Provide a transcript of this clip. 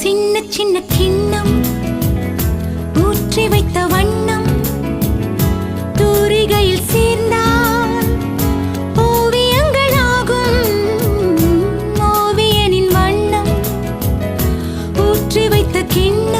சின்ன சின்ன கிண்ணம் ஊற்றி வைத்த வண்ணம் தூரிகையில் சேர்ந்தால் ஓவியங்களாகும் ஓவியனின் வண்ணம் ஊற்றி வைத்த கிண்ணம்.